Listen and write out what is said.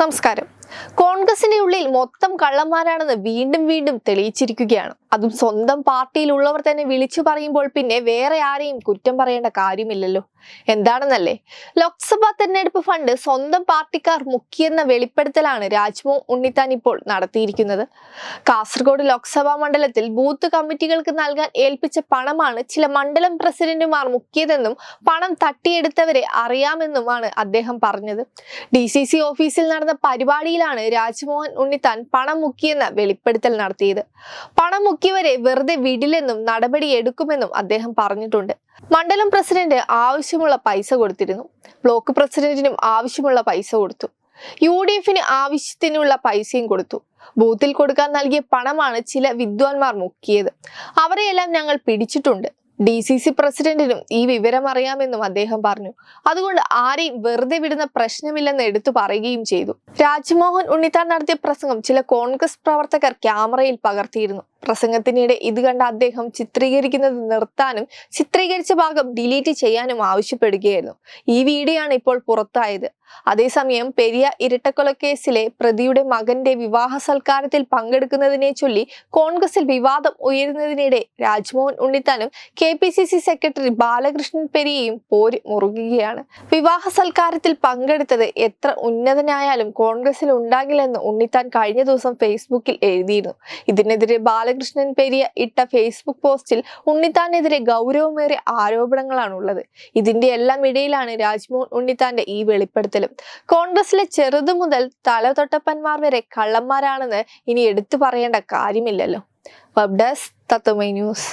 നമസ്കാരം. കോൺഗ്രസിന്റെ ഉള്ളിൽ മൊത്തം കള്ളന്മാരാണെന്ന് വീണ്ടും വീണ്ടും തെളിയിച്ചിരിക്കുകയാണ്. അതും സ്വന്തം പാർട്ടിയിലുള്ളവർ തന്നെ വിളിച്ചു പറയുമ്പോൾ പിന്നെ വേറെ ആരെയും കുറ്റം പറയേണ്ട കാര്യമില്ലല്ലോ. എന്താണെന്നല്ലേ? ലോക്സഭാ തെരഞ്ഞെടുപ്പ് ഫണ്ട് സ്വന്തം പാർട്ടിക്കാർ മുക്കിയെന്ന വെളിപ്പെടുത്തലാണ് രാജ്മോഹൻ ഉണ്ണിത്താൻ ഇപ്പോൾ നടത്തിയിരിക്കുന്നത്. കാസർഗോഡ് ലോക്സഭാ മണ്ഡലത്തിൽ ബൂത്ത് കമ്മിറ്റികൾക്ക് നൽകാൻ ഏൽപ്പിച്ച പണമാണ് ചില മണ്ഡലം പ്രസിഡന്റുമാർ മുക്കിയതെന്നും പണം തട്ടിയെടുത്തവരെ അറിയാമെന്നുമാണ് അദ്ദേഹം പറഞ്ഞത്. ഡി ഓഫീസിൽ നടന്ന പരിപാടിയിലാണ് രാജ്മോഹൻ ഉണ്ണിത്താൻ പണം മുക്കിയെന്ന വെളിപ്പെടുത്തൽ നടത്തിയത്. പണം മുക്കിയവരെ വെറുതെ വിടില്ലെന്നും നടപടി എടുക്കുമെന്നും അദ്ദേഹം പറഞ്ഞിട്ടുണ്ട്. മണ്ഡലം പ്രസിഡന്റ് ആവശ്യമുള്ള പൈസ കൊടുത്തിരുന്നു. ബ്ലോക്ക് പ്രസിഡന്റിനും ആവശ്യമുള്ള പൈസ കൊടുത്തു. യു ഡി എഫിന് ആവശ്യത്തിനുള്ള പൈസയും കൊടുത്തു. ബൂത്തിൽ കൊടുക്കാൻ നൽകിയ പണമാണ് ചില വിദ്വാൻമാർ മുക്കിയത്. അവരെയെല്ലാം ഞങ്ങൾ പിടിച്ചിട്ടുണ്ട്. ഡി സി സി പ്രസിഡന്റിനും ഈ വിവരം അറിയാമെന്നും അദ്ദേഹം പറഞ്ഞു. അതുകൊണ്ട് ആരെയും വെറുതെ വിടുന്ന പ്രശ്നമില്ലെന്ന് എടുത്തു പറയുകയും ചെയ്തു. രാജ്മോഹൻ ഉണ്ണിത്താൻ നടത്തിയ പ്രസംഗം ചില കോൺഗ്രസ് പ്രവർത്തകർ ക്യാമറയിൽ പകർത്തിയിരുന്നു. പ്രസംഗത്തിനിടെ ഇത് കണ്ട അദ്ദേഹം ചിത്രീകരിക്കുന്നത് നിർത്താനും ചിത്രീകരിച്ച ഭാഗം ഡിലീറ്റ് ചെയ്യാനും ആവശ്യപ്പെടുകയായിരുന്നു. ഈ വീഡിയോ ആണ് ഇപ്പോൾ പുറത്തായത്. അതേസമയം പെരിയ ഇരട്ടക്കൊലക്കേസിലെ പ്രതിയുടെ മകന്റെ വിവാഹ സൽക്കാരത്തിൽ പങ്കെടുക്കുന്നതിനെ ചൊല്ലി കോൺഗ്രസിൽ വിവാദം ഉയരുന്നതിനിടെ Rajmohan ഉണ്ണിത്താനും K P C C secretary Balakrishnan പെരിയയും പോരി മുറുകുകയാണ്. വിവാഹ സൽക്കാരത്തിൽ പങ്കെടുത്തത് എത്ര ഉന്നതനായാലും കോൺഗ്രസിൽ ഉണ്ടാകില്ലെന്ന് ഉണ്ണിത്താൻ കഴിഞ്ഞ ദിവസം ഫേസ്ബുക്കിൽ എഴുതിയിരുന്നു. ഇതിനെതിരെ ബാലകൃഷ്ണൻ പെരിയ ഇട്ട ഫേസ്ബുക്ക് പോസ്റ്റിൽ ഉണ്ണിത്താനെതിരെ ഗൗരവമേറിയ ആരോപണങ്ങളാണുള്ളത്. ഇതിന്റെ എല്ലാം ഇടയിലാണ് രാജ്മോഹൻ ഉണ്ണിത്താന്റെ ഈ വെളിപ്പെടുത്തലും. കോൺഗ്രസിലെ ചെറുതു മുതൽ തലതൊട്ടപ്പന്മാർ വരെ കള്ളന്മാരാണെന്ന് ഇനി എടുത്തു പറയേണ്ട കാര്യമില്ലല്ലോ. വെബ് ഡെസ്ക് തത്വമൈ ന്യൂസ്